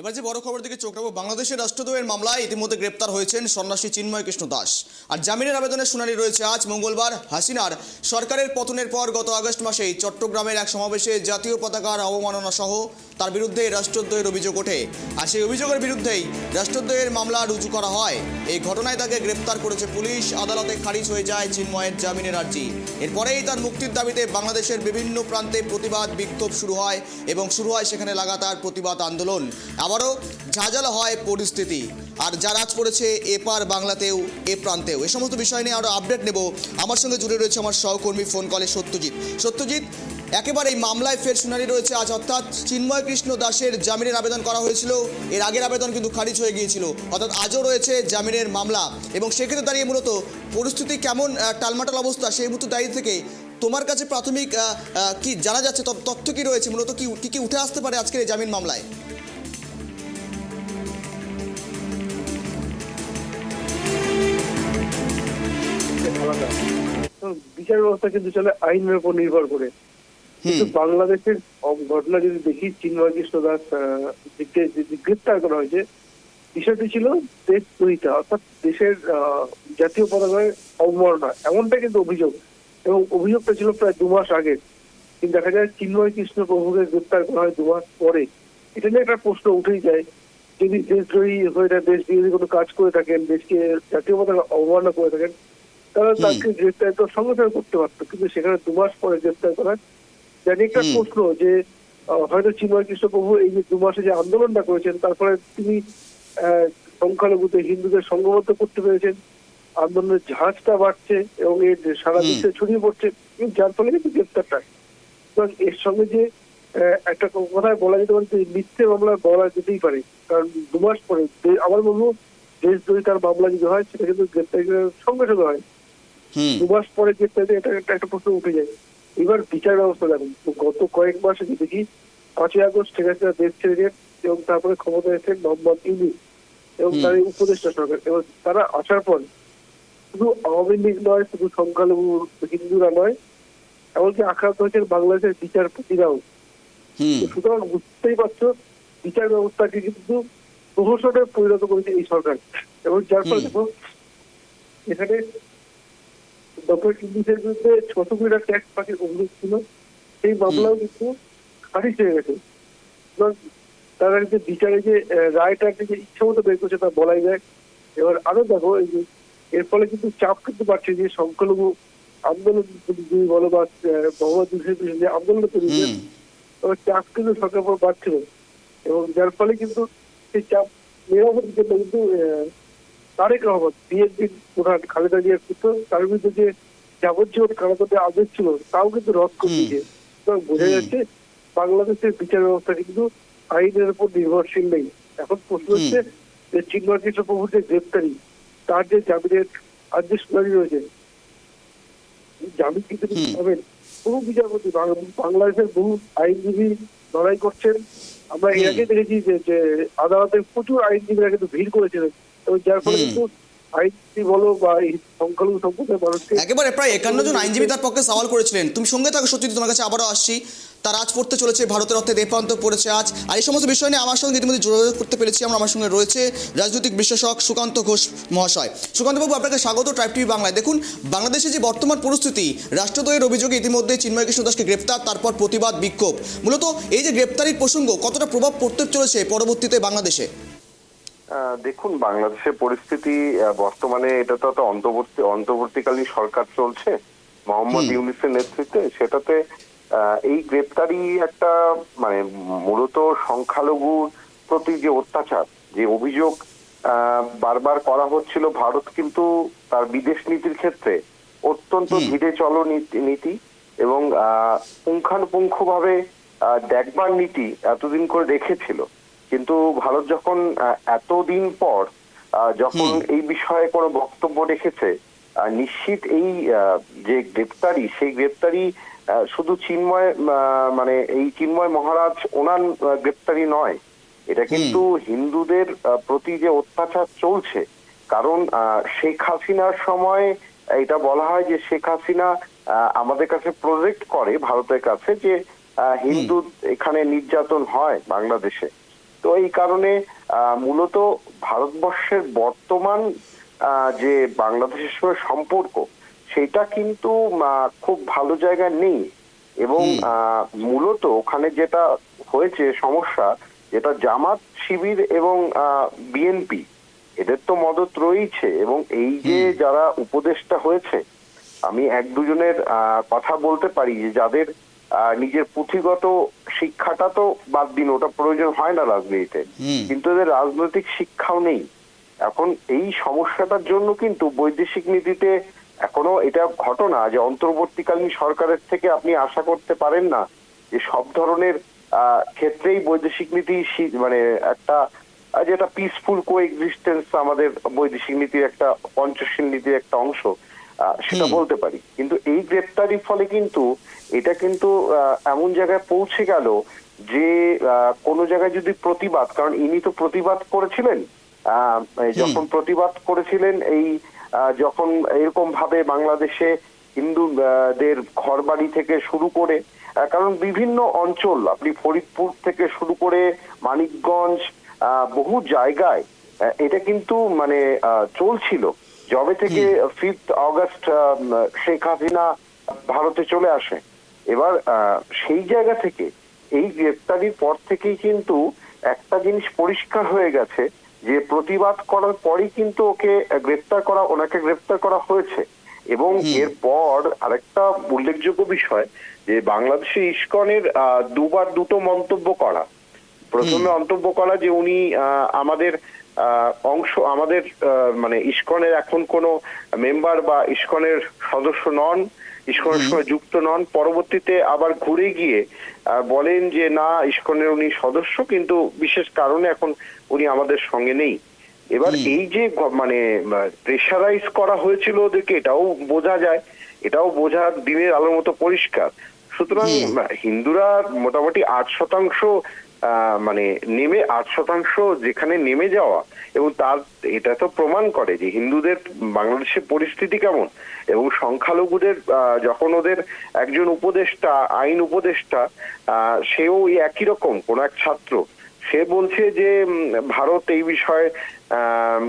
এবার যে বড় খবর দিকে চোখ রাখব বাংলাদেশের রাষ্ট্রদ্রোহের মামলায় ইতিমধ্যে গ্রেপ্তার হয়েছেন সন্ন্যাসী চিন্ময় কৃষ্ণ দাস। আর জামিনের আবেদনের শুনানি রয়েছে আজ মঙ্গলবার হাসিনার। সরকারের পতনের পর গত আগস্ট মাসেই চট্টগ্রামের এক সমাবেশে জাতীয় পতাকার অবমাননা সহ তার বিরুদ্ধে রাষ্ট্রদ্রোহের অভিযোগ ওঠে। আর সেই অভিযোগের বিরুদ্ধেই রাষ্ট্রদ্রোহের মামলা রুজু করা হয়। এই ঘটনায় তাকে গ্রেপ্তার করেছে পুলিশ। আদালতে খারিজ হয়ে যায় চিন্ময়ের জামিনের আর্জি। এরপরেই তার মুক্তির দাবিতে বাংলাদেশের বিভিন্ন প্রান্তে প্রতিবাদ বিক্ষোভ শুরু হয় এবং শুরু হয় সেখানে লাগাতার প্রতিবাদ আন্দোলন। আবারও ঝাঁঝালো হয় পরিস্থিতি। আর যার আজ পড়েছে এপার বাংলাতেও, এ প্রান্তেও। এ সমস্ত বিষয় নিয়ে আরও আপডেট নেব। আমার সঙ্গে জুড়ে রয়েছে আমার সহকর্মী ফোন কলে সত্যজিৎ। সত্যজিৎ, একেবারে এই মামলায় ফের শুনানি রয়েছে আজ, অর্থাৎ চিন্ময় কৃষ্ণ দাসের জামিনের আবেদন করা হয়েছিল। এর আগের আবেদন কিন্তু খারিজ হয়ে গিয়েছিল। অর্থাৎ আজও রয়েছে জামিনের মামলা। এবং সেক্ষেত্রে দাঁড়িয়ে মূলত পরিস্থিতি কেমন টালমাটাল অবস্থা সেই মুহূর্তে দাঁড়িয়ে থেকে তোমার কাছে প্রাথমিক কি জানা যাচ্ছে? তথ্য- কি রয়েছে? মূলত কি কি উঠে আসতে পারে আজকের এই জামিন মামলায়? আলাদা বিচার ব্যবস্থা কিন্তু চলে আইনের উপর নির্ভর করে। কিন্তু বাংলাদেশের ঘটনা যদি দেখি চিন্ময় কৃষ্ণ দাস গ্রেপ্তার করা হয়েছে বিষয়টি ছিল দেশ দুইটা অর্থাৎ দেশের জাতীয় পতাকায় অবমাননা এমনটা কিন্তু অভিযোগ। এবং অভিযোগটা ছিল প্রায় দু মাস আগে। কিন্তু দেখা যায় চিন্ময় কৃষ্ণ প্রভুকে গ্রেপ্তার করা হয় দু মাস পরে। এটা নিয়ে একটা প্রশ্ন উঠেই যায় যদি দেশদ্রোহী হয়ে দেশ বিরোধী কোনো কাজ করে থাকেন দেশকে জাতীয় পতাকা অবমাননা করে থাকেন তাহলে তাকে গ্রেফতার তো সঙ্গে সঙ্গে করতে পারতো। কিন্তু সেখানে দু মাস পরে গ্রেফতার করা জানি একটা প্রশ্ন যে হয়তো চিন্ময় কৃষ্ণ প্রভু এই যে দু মাসে যে আন্দোলনটা করেছেন তারপরে তিনি সংখ্যালঘুতে হিন্দুদের সংঘবদ্ধ করতে পেরেছেন। আন্দোলনের জাহাজটা বাড়ছে এবং এর সারা বিশ্বে ছড়িয়ে পড়ছে। যার ফলে কিন্তু গ্রেফতারটা সুতরাং এর সঙ্গে যে একটা কথায় বলা যেতে পারে মিথ্যে মামলা বলা যেতেই পারে। কারণ দু মাস পরে আমার বলব দেশদ্রোহী তার মামলা যদি হয় সেটা কিন্তু গ্রেপ্তারের সঙ্গে সঙ্গে হয়। দু মাস পরে গ্রেপ্তারে এটা একটা একটা প্রশ্ন উঠে যায়। এবার বিচার ব্যবস্থা দেখুন। গত কয়েক মাসে যে দেখি পাঁচই আগস্ট ঠিক আছে দেশ ছেড়ে দেন এবং তারপরে ক্ষমতা এসেছেন মোহাম্মদ ইউনুস এবং তার উপদেষ্টা সরকার। এবং তারা আসার পর শুধু আওয়ামী লীগ নয় শুধু সংখ্যালঘু হিন্দুরা নয় এমনকি আক্রান্ত হয়েছেন বাংলাদেশের বিচারপতিরাও। সুতরাং বুঝতেই পারছ বিচার ব্যবস্থাকে কিন্তু প্রহসনে পরিণত করেছে এই সরকার। এবং যার ফলে এখানে ডক্টর ইংলিশের বিরুদ্ধে ছশো কোটি টাকা ট্যাক্স পাখির অভিযোগ ছিল। সেই মামলাও কিন্তু খারিজ হয়ে গেছে। তারা যে বিচারে যে আহ, রায়টা যে ইচ্ছা মতো বের করছে তা বলাই যায়। এবার আরও দেখো এই যে এর ফলে কিন্তু চাপ কিন্তু বাড়ছে যে সংখ্যালঘু আন্দোলন যদি বলো বা মোহাম্মদ ইউসুফের যে আন্দোলন তৈরি তবে চাপ কিন্তু সরকার বাড়ছিল। এবং যার ফলে কিন্তু সেই চাপ জন্য কিন্তু তারেক রহমান বিএনপির প্রধান খালেদা জিয়ার পুত্র তার বিরুদ্ধে যে যাবজ্জীবন কারাদণ্ডের আদেশ ছিল তাও কিন্তু রদ করে হুম। দিয়েছে। সুতরাং বোঝা যাচ্ছে বাংলাদেশের বিচার ব্যবস্থা কিন্তু আইনের উপর নির্ভরশীল নেই। এখন প্রশ্ন হচ্ছে যে চিন্ময় কৃষ্ণ প্রভুর যে গ্রেপ্তারি তার যে জামিনের আদেশ শুনানি রয়েছে জামিন কিন্তু পাবেন বহু বিচারপতি বাংলাদেশের বহু আইনজীবী লড়াই করছেন। আমরা এর আগে দেখেছি যে যে আদালতে প্রচুর আইনজীবীরা কিন্তু ভিড় করেছিলেন। এবং যার ফলে কিন্তু আইনজীবী বলো বা এই সংখ্যালঘু সম্প্রদায়ের মানুষকে একেবারে প্রায় একান্ন জন আইনজীবী তার পক্ষে সওয়াল করেছিলেন। তুমি সঙ্গে থাকো সত্যি তোমার কাছে আবারও আসছি। তার আজ পড়তে চলেছে ভারতের অর্থে দেপান্ত পড়েছে আজ। আর এই সমস্ত বিষয় নিয়ে আমার সঙ্গে ইতিমধ্যে যোগাযোগ করতে পেরেছি আমরা আমার সঙ্গে রয়েছে রাজনৈতিক বিশ্লেষক সুকান্ত ঘোষ মহাশয়। সুকান্তবাবু আপনাকে স্বাগত ট্রাইব টিভি বাংলায়। দেখুন বাংলাদেশে যে বর্তমান পরিস্থিতি রাষ্ট্রদ্রোহের অভিযোগে ইতিমধ্যে চিন্ময় কৃষ্ণ দাসকে গ্রেপ্তার তারপর প্রতিবাদ বিক্ষোভ। মূলত এই যে গ্রেপ্তারির প্রসঙ্গ কতটা প্রভাব পড়তে চলেছে পরবর্তীতে বাংলাদেশে? দেখুন বাংলাদেশের পরিস্থিতি বর্তমানে এটা তো অন্তর্বর্তী অন্তর্বর্তীকালীন সরকার চলছে মোহাম্মদ হুম। ইউনিসের নেতৃত্বে সেটাতে এই গ্রেপ্তারি একটা মানে মূলত সংখ্যালঘুর প্রতি যে অত্যাচার যে অভিযোগ বারবার করা হচ্ছিল ভারত কিন্তু তার বিদেশ নীতির ক্ষেত্রে অত্যন্ত। ধীরে চলো নীতি- নীতি এবং আহ, পুঙ্খানুপুঙ্খভাবে দেখবার নীতি এতদিন করে রেখেছিল কিন্তু ভারত যখন এতদিন পর যখন এই বিষয়ে কোনো বক্তব্য রেখেছে নিশ্চিত এই যে গ্রেপ্তারি সেই গ্রেপ্তারি শুধু চিন্ময় মানে এই চিন্ময় মহারাজ ওনার গ্রেপ্তারি নয়। এটা কিন্তু হিন্দুদের প্রতি যে অত্যাচার চলছে কারণ আহ, শেখ হাসিনার সময় এটা বলা হয় যে শেখ হাসিনা আহ, আমাদের কাছে প্রজেক্ট করে ভারতের কাছে যে আহ, হিন্দু এখানে নির্যাতন হয় বাংলাদেশে। তো এই কারণে মূলত ভারতবর্ষের বর্তমান যে বাংলাদেশের সঙ্গে সম্পর্ক সেটা কিন্তু খুব ভালো জায়গায় নেই। এবং মূলত ওখানে যেটা হয়েছে সমস্যা যেটা জামাত শিবির এবং বিএনপি এদের তো মদত রয়েছে এবং এই যে যারা উপদেষ্টা হয়েছে আমি এক দুজনের কথা বলতে পারি যে যাদের নিজের পুঁথিগত শিক্ষাটা তো বাদ দিন ওটা প্রয়োজন হয় না রাজনীতিতে। কিন্তু এদের রাজনৈতিক শিক্ষাও নেই। এখন এই সমস্যাটার জন্য কিন্তু বৈদেশিক নীতিতে এখনও এটা ঘটনা যে অন্তর্বর্তীকালীন সরকারের থেকে আপনি আশা করতে পারেন না যে সব ধরনের ক্ষেত্রেই বৈদেশিক নীতি মানে একটা যেটা পিসফুল কো এক্সিস্টেন্স আমাদের বৈদেশিক নীতির একটা পঞ্চশীল নীতির একটা অংশ। সেটা বলতে পারি। কিন্তু এই গ্রেপ্তারির ফলে কিন্তু এটা কিন্তু এমন জায়গায় পৌঁছে গেল যে কোনো জায়গায় যদি প্রতিবাদ কারণ ইনি তো প্রতিবাদ করেছিলেন যখন প্রতিবাদ করেছিলেন এই যখন এরকম ভাবে বাংলাদেশে হিন্দুদের ঘর বাড়ি থেকে শুরু করে কারণ বিভিন্ন অঞ্চল আপনি ফরিদপুর থেকে শুরু করে মানিকগঞ্জ বহু জায়গায় এটা কিন্তু মানে আহ, চলছিল। যবে থেকে ফিফথ অগস্ট শেখ হাসিনা ভারতে চলে আসে। এবার সেই জায়গা থেকে এই গ্রেপ্তারির পর থেকেই কিন্তু একটা জিনিস পরিষ্কার হয়ে গেছে যে প্রতিবাদ করার পরই কিন্তু ওকে গ্রেপ্তার করা ওনাকে গ্রেপ্তার করা হয়েছে। এবং এরপর আরেকটা উল্লেখযোগ্য বিষয় যে বাংলাদেশে ইস্কনের দুবার দুটো মন্তব্য করা। প্রথমে মন্তব্য করা যে উনি আমাদের অংশ আমাদের মানে ইস্কনের এখন কোনো মেম্বার বা ইস্কনের সদস্য নন ইস্কনের সঙ্গে যুক্ত নন পরবর্তীতে আবার ঘুরে গিয়ে বলেন যে না ইস্কনের উনি সদস্য কিন্তু বিশেষ কারণে এখন উনি আমাদের সঙ্গে নেই। এবার এই যে মানে প্রেশারাইজ করা হয়েছিল ওদেরকে এটাও বোঝা যায় এটাও বোঝার দিনের আলোর মতো পরিষ্কার। সুতরাং হিন্দুরা মোটামুটি আট শতাংশ মানে নেমে আট শতাংশ যেখানে নেমে যাওয়া এবং তার এটা তো প্রমাণ করে যে হিন্দুদের বাংলাদেশের পরিস্থিতি কেমন এবং সংখ্যালঘুদের যখন ওদের একজন উপদেষ্টা আইন উপদেষ্টা আহ, সেও একই রকম কোন এক ছাত্র। সে বলছে যে ভারত এই বিষয়ে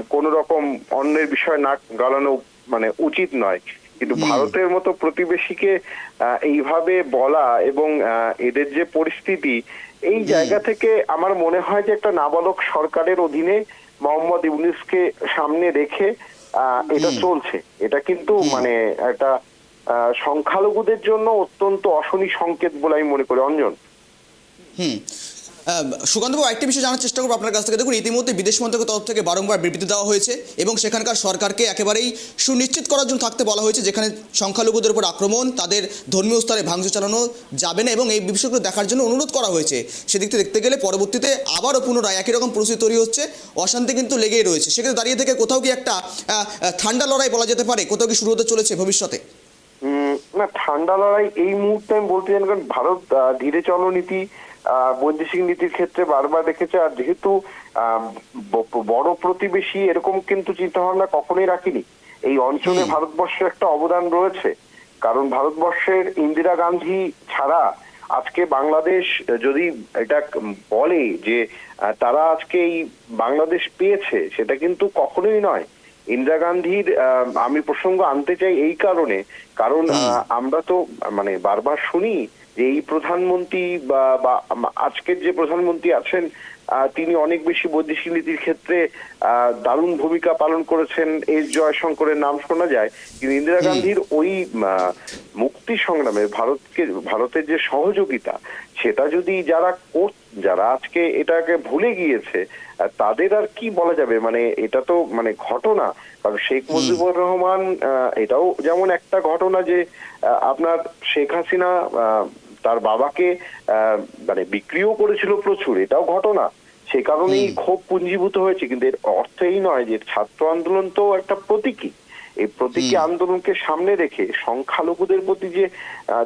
কোন রকম অন্যের বিষয়ে নাক গালানো মানে উচিত নয়। কিন্তু ভারতের মতো প্রতিবেশীকে এইভাবে বলা এবং এদের যে পরিস্থিতি এই জায়গা থেকে আমার মনে হয় যে একটা নাবালক সরকারের অধীনে মোহাম্মদ ইউনুসকে সামনে রেখে আহ, এটা চলছে। এটা কিন্তু মানে একটা আহ, সংখ্যালঘুদের জন্য অত্যন্ত অশনি সংকেত বলে আমি মনে করি। অঞ্জন? হুম। সুকান্তবাবু একটা বিষয় জানার চেষ্টা করব আপনার কাছ থেকে। দেখুন ইতিমধ্যে বিদেশ মন্ত্রকের তরফ থেকে বারংবার বিবৃতি দেওয়া হয়েছে এবং সেখানকার সরকারকে একেবারেই সুনিশ্চিত করার জন্য থাকতে বলা হয়েছে যেখানে সংখ্যালঘুদের উপর আক্রমণ তাদের ধর্মীয় স্তরে ভাঙচুর চালানো যাবে না এবং এই বিষয়গুলো দেখার জন্য অনুরোধ করা হয়েছে। সেদিক থেকে দেখতে গেলে পরবর্তীতে আবারও পুনরায় একই রকম পরিস্থিতি তৈরি হচ্ছে অশান্তি কিন্তু লেগেই রয়েছে। সেক্ষেত্রে দাঁড়িয়ে থেকে কোথাও কি একটা ঠান্ডা লড়াই বলা যেতে পারে? কোথাও কি শুরু হতে চলেছে ভবিষ্যতে? না ঠান্ডা লড়াই এই মুহূর্তে আমি বলতে চাই কারণ ভারত ধীরে চলনীতি আহ, বৈদেশিক নীতির ক্ষেত্রে বারবার দেখেছে আর যেহেতু বড় প্রতিবেশী এরকম কিন্তু চিন্তা ভাবনা কখনোই রাখিনি। এই অঞ্চলে ভারতবর্ষের একটা অবদান রয়েছে। কারণ ভারতবর্ষের ইন্দিরা গান্ধী ছাড়া আজকে বাংলাদেশ যদি এটা বলে যে তারা আজকে এই বাংলাদেশ পেয়েছে সেটা কিন্তু কখনোই নয়। ইন্দিরা গান্ধীর আমি প্রসঙ্গ আনতে চাই এই কারণে। কারণ আমরা তো মানে বারবার শুনি যে এই প্রধানমন্ত্রী বা আজকের যে প্রধানমন্ত্রী আছেন তিনি অনেক বেশি বৈদেশিক নীতির ক্ষেত্রে দারুণ ভূমিকা পালন করেছেন। এস জয়শঙ্করের নাম শোনা যায়। কিন্তু ইন্দিরা গান্ধীর ওই মুক্তি সংগ্রামে ভারতকে ভারতের যে সহযোগিতা সেটা যদি যারা যারা আজকে এটাকে ভুলে গিয়েছে তাদের আর কি বলা যাবে? মানে এটা তো মানে ঘটনা। কারণ শেখ মুজিবুর রহমান এটাও যেমন একটা ঘটনা যে আপনার শেখ হাসিনা তার বাবাকে মানে বিক্রিও করেছিল প্রচুর এটাও ঘটনা। সে কারণেই ক্ষোভ পুঞ্জীভূত হয়েছে কিন্তু এর অর্থ এই নয় যে ছাত্র আন্দোলন তো একটা প্রতীকী। এই প্রতীকী আন্দোলনকে সামনে রেখে সংখ্যালঘুদের প্রতি যে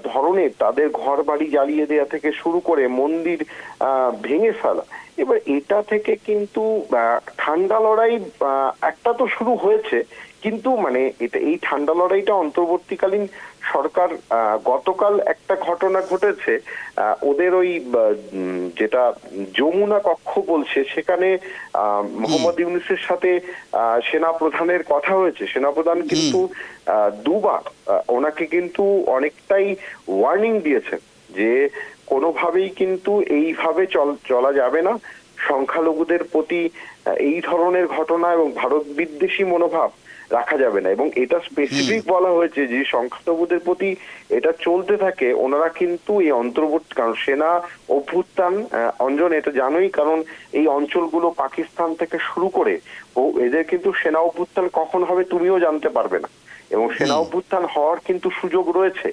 ধরনের তাদের ঘর বাড়ি জ্বালিয়ে দেওয়া থেকে শুরু করে মন্দির ভেঙে ফেলা এবার এটা থেকে কিন্তু ঠান্ডা লড়াই একটা তো শুরু হয়েছে কিন্তু মানে এটা এই ঠান্ডা লড়াইটা অন্তর্বর্তীকালীন সরকার গতকাল একটা ঘটনা ঘটেছে ওদের ওই যেটা যমুনা কক্ষ বলছে সেখানে মোহাম্মদ ইউনুসের সাথে সেনা প্রধানের কথা হয়েছে। সেনা প্রধান কিন্তু দুবার ওনাকে কিন্তু অনেকটাই ওয়ার্নিং দিয়েছেন যে কোনোভাবেই কিন্তু এইভাবে চল চলা যাবে না। সংখ্যালঘুদের প্রতি এই ধরনের ঘটনা এবং ভারত বিদ্বেষী মনোভাব রাখা যাবে না। এবং এটা স্পেসিফিক বলা হয়েছে যে সংখ্যালঘুদের প্রতি এটা চলতে থাকে ওনারা কিন্তু এই অন্তর্বর্তী কারণ সেনা অভ্যুত্থান অঞ্জন এটা জানোই কারণ এই অঞ্চলগুলো পাকিস্তান থেকে শুরু করে ও এদের কিন্তু সেনা অভ্যুত্থান কখন হবে তুমিও জানতে পারবে না। এবং সেনা অভ্যুত্থান হওয়ার কিন্তু সুযোগ রয়েছে।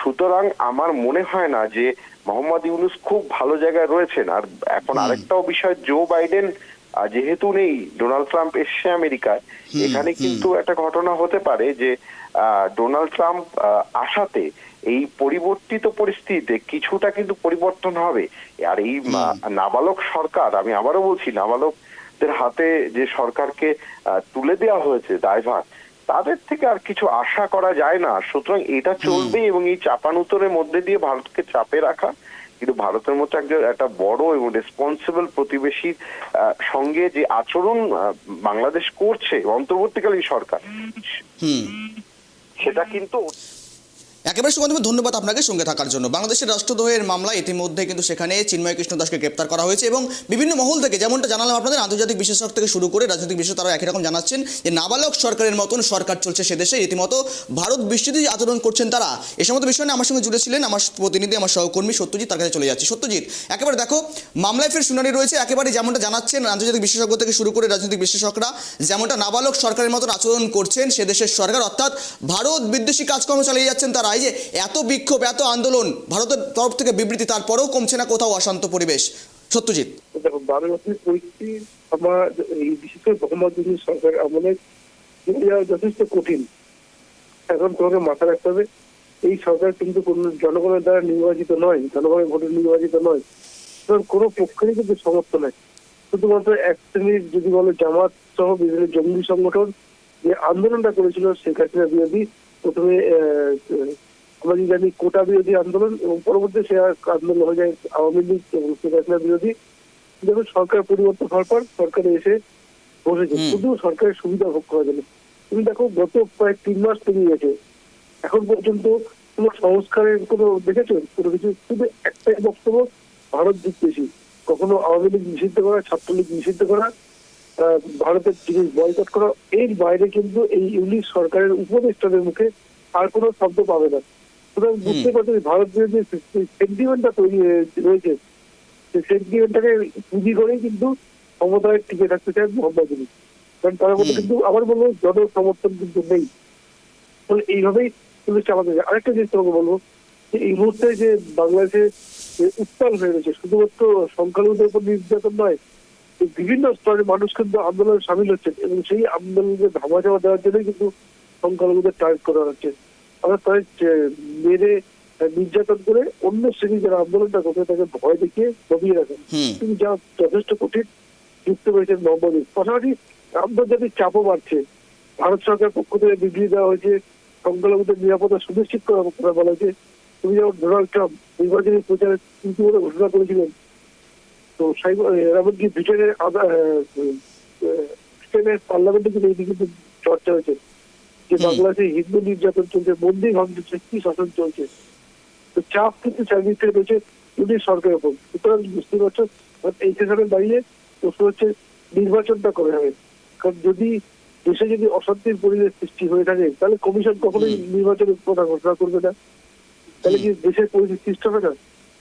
সুতরাং আমার মনে হয় না যে মোহাম্মদ ইউনুস খুব ভালো জায়গায় রয়েছেন। আর এখন আরেকটাও বিষয় জো বাইডেন যেহেতু নেই ডোনাল্ড ট্রাম্প এসছে আমেরিকায় এখানে কিন্তু একটা ঘটনা হতে পারে যে ডোনাল্ড ট্রাম্প আসাতে এই পরিবর্তিত পরিস্থিতিতে কিছুটা কিন্তু পরিবর্তন হবে। আর এই নাবালক সরকার আমি আবারও বলছি নাবালকদের হাতে যে সরকারকে তুলে দেওয়া হয়েছে দায়ভার তাদের থেকে আর কিছু আশা করা যায় না। সুতরাং এটা চলবে এবং এই চাপানুতরের মধ্যে দিয়ে ভারতকে চাপে রাখা কিন্তু ভারতের মতো একজন একটা বড় এবং রেসপন্সিবল প্রতিবেশীর সঙ্গে যে আচরণ বাংলাদেশ করছে অন্তর্বর্তীকালীন সরকার সেটা কিন্তু একেবারে সুগন্ধ, ধন্যবাদ আপনাকে সঙ্গে থাকার জন্য। বাংলাদেশের রাষ্ট্রদ্রোহের মামলা ইতিমধ্যে কিন্তু সেখানে চিন্ময় কৃষ্ণ দাসকে গ্রেপ্তার করা হয়েছে এবং বিভিন্ন মহল থেকে যেমনটা জানালাম আপনাদের, আন্তর্জাতিক বিশেষজ্ঞ থেকে শুরু করে রাজনৈতিক বিশেষ তারা একই রকম জানাচ্ছেন যে নাবালক সরকারের মতন সরকার চলছে সে দেশে। রীতিমতো ভারত বিস্তৃতি আচরণ করছেন তারা। এ সমস্ত বিষয় নিয়ে আমার সঙ্গে জুড়েছিলেন আমার প্রতিনিধি, আমার সহকর্মী সত্যজিৎ, তার কাছে চলে যাচ্ছে। সত্যজিৎ, একেবারে দেখো, মামলায় ফের শুনানি রয়েছে, একেবারে যেমনটা জানাচ্ছেন আন্তর্জাতিক বিশেষজ্ঞ থেকে শুরু করে রাজনৈতিক বিশেষজ্ঞরা, যেমনটা নাবালক সরকারের মতন আচরণ করছেন সে দেশের সরকার, অর্থাৎ ভারত বিদ্বেষী কাজকর্ম চালিয়ে যাচ্ছেন তারা। এই যে এত বিক্ষোভ, এত আন্দোলন ভারতের তরফ থেকে বিবৃতি, তারপরেও কমছে না কোথাও অশান্ত পরিবেশ। সত্যজিৎ। দেখো বাংলাদেশের পরিস্থিতি আমার এই বিশেষ করে সরকার আমলে যথেষ্ট কঠিন। এখন তোমাকে মাথা রাখতে হবে, এই সরকার কিন্তু কোন জনগণের দ্বারা নির্বাচিত নয়, জনগণের ভোটে নির্বাচিত নয়। কোনো পক্ষেরই কিন্তু সমর্থন নেই। শুধুমাত্র এক শ্রেণির যদি বলো জামাত সহ বিভিন্ন জঙ্গি সংগঠন যে আন্দোলনটা করেছিল শেখ হাসিনা বিরোধী প্রথমে জানি কোটা বিরোধী আন্দোলন এবং পরবর্তী সে আন্দোলন হয়ে যায় আওয়ামী লীগ এবং শেখ হাসিনা বিরোধী। যখন সরকার পরিবর্তন হওয়ার পর সরকারে এসে বসেছে। শুধু সরকারের সুবিধা ভোগ করার জন্য তুমি দেখো গত প্রায় তিন মাস পেরিয়ে গেছে। এখন পর্যন্ত কোনো সংস্কারের কোনো দেখেছ? কোনো কিছু? শুধু একটাই বক্তব্য ভারত বিদ্বেষী কখনো আওয়ামী লীগ নিষিদ্ধ করা ছাত্রলীগ নিষিদ্ধ করা ভারতের জিনিস বয়কট করা এর বাইরে কিন্তু এই ইউনিশ সরকারের উপদেষ্টাদের মুখে আর কোনো শব্দ পাবে না। সুতরাং বুঝতে পারছ যে ভারত বিরোধী সেন্টিমেন্টটা তৈরি রয়েছে সেই সেন্টিমেন্টটাকে পুঁজি করেই কিন্তু ক্ষমতায় টিকে থাকতে চায় মোহাম্মদ ইউনুস। কারণ তার মধ্যে কিন্তু আবার বলব জন সমর্থন কিন্তু নেই। ফলে এইভাবেই কিন্তু চালাতে যায় আরেকটা জিনিস তোমাকে বলব যে এই মুহূর্তে যে বাংলাদেশে যে উত্তাল হয়ে রয়েছে শুধুমাত্র সংখ্যালঘুদের উপর নির্যাতন নয় যে বিভিন্ন স্তরের মানুষ কিন্তু আন্দোলনে সামিল হচ্ছে এবং সেই আন্দোলনকে ধামা চাপা দেওয়ার জন্যই কিন্তু সংখ্যালঘুদের টার্গেট করা হচ্ছে। আমরা তাদের যে- মেরে নির্যাতন করে অন্য শ্রেণি যারা আন্দোলনটা করছে তাকে ভয় দেখিয়ে দবিয়ে রাখেন কিন্তু যা যথেষ্ট কঠিন যুক্ত মোহাম্মদ ইউনুস। পাশাপাশি আন্তর্জাতিক চাপও বাড়ছে। ভারত সরকার পক্ষ থেকে বিবৃতি দেওয়া হয়েছে সংখ্যালঘুদের নিরাপত্তা সুনিশ্চিত করার কথা বলা হয়েছে। তুমি যেমন ডোনাল্ড ট্রাম্প নির্বাচনী প্রচারে ঘোষণা করেছিলেন তো এমনকি ব্রিটেনের ব্রিটেনের পার্লামেন্টে কিন্তু এটি কিন্তু চর্চা হয়েছে। যে বাংলাদেশে হিন্দু নির্যাতন চলছে মন্দির ভাঙ চলছে কি শাসন চলছে তো চাপ কিন্তু চারিদিক থেকে রয়েছে ইউনিট সরকারের উপর। সুতরাং বুঝতে পারছ এই সেখানে দাঁড়িয়ে প্রশ্ন হচ্ছে নির্বাচনটা করে হবে? কারণ যদি দেশে যদি অশান্তির পরিবেশ সৃষ্টি হয়ে থাকে তাহলে কমিশন কখনোই নির্বাচনের কথা ঘোষণা করবে না। তাহলে কি দেশের পরিস্থিতি সৃষ্টি হবে না?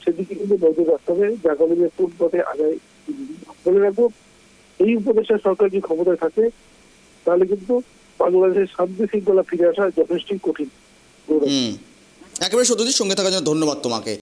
সেদিকে কিন্তু নজর রাখতে হবে। যা কলেজে কোন পথে আগায় বলে রাখব, এই উপদেশে সরকার যদি ক্ষমতায় থাকে, তাহলে কিন্তু বাংলাদেশের শান্তি শৃঙ্খলা ফিরে আসা যথেষ্টই কঠিন। একেবারে সত্যজিৎ সঙ্গে থাকার জন্য ধন্যবাদ তোমাকে।